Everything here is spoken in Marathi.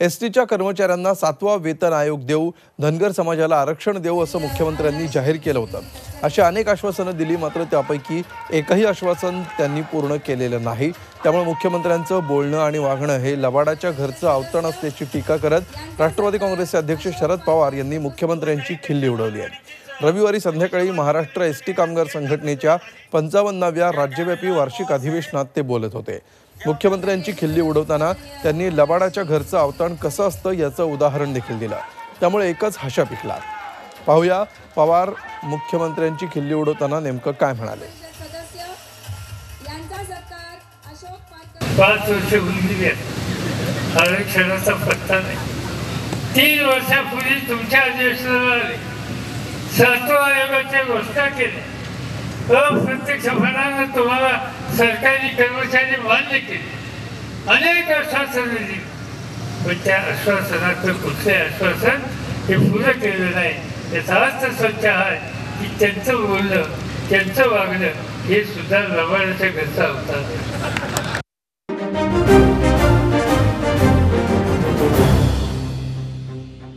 एस टीच्या कर्मचाऱ्यांना सातवा वेतन आयोग देऊ धनगर समाजाला आरक्षण देऊ असं मुख्यमंत्र्यांनी जाहीर केलं होतं. अशी अनेक आश्वासनं दिली मात्र त्यापैकी एकही आश्वासन त्यांनी पूर्ण केलेलं नाही. त्यामुळे मुख्यमंत्र्यांचं बोलणं आणि वागणं हे लबाडाच्या घरचं आवतण असल्याची टीका करत राष्ट्रवादी काँग्रेसचे अध्यक्ष शरद पवार यांनी मुख्यमंत्र्यांची खिल्ली उडवली आहे. रविवारी संध्याकाळी महाराष्ट्र एस टी कामगार संघटनेच्या पंचावन्नाव्या राज्यव्यापी वार्षिक अधिवेशनात ते बोलत होते. मुख्यमंत्र्यांची खिल्ली उडवताना त्यांनी लबाडाच्या घरचं अवतरण कसं असतं याचं उदाहरण देखील दिलं. त्यामुळे एकच हशा पिकला. पाहूया पवार मुख्यमंत्र्यांची खिल्ली उडवताना नेमकं काय म्हणाले. पाच वर्ष आरक्षणाचा पत्ता नाही. तीन वर्षापूर्वी तुमच्या अधिवेशनाला आले सातवा आयोगाच्या घोषणा केल्या. हो, अप्रत्यक्षपणानं तुम्हाला सरकारी कर्मचारी मान्य केले. अनेक आश्वासनं दिली. पण त्या आश्वासनाचं कुठले आश्वासन हे पुरं केलं नाही. याचा अर्थ स्वच्छ आहे की त्यांचं बोलणं त्यांचं वागणं हे सुद्धा लबाडाच्या घरचा होता.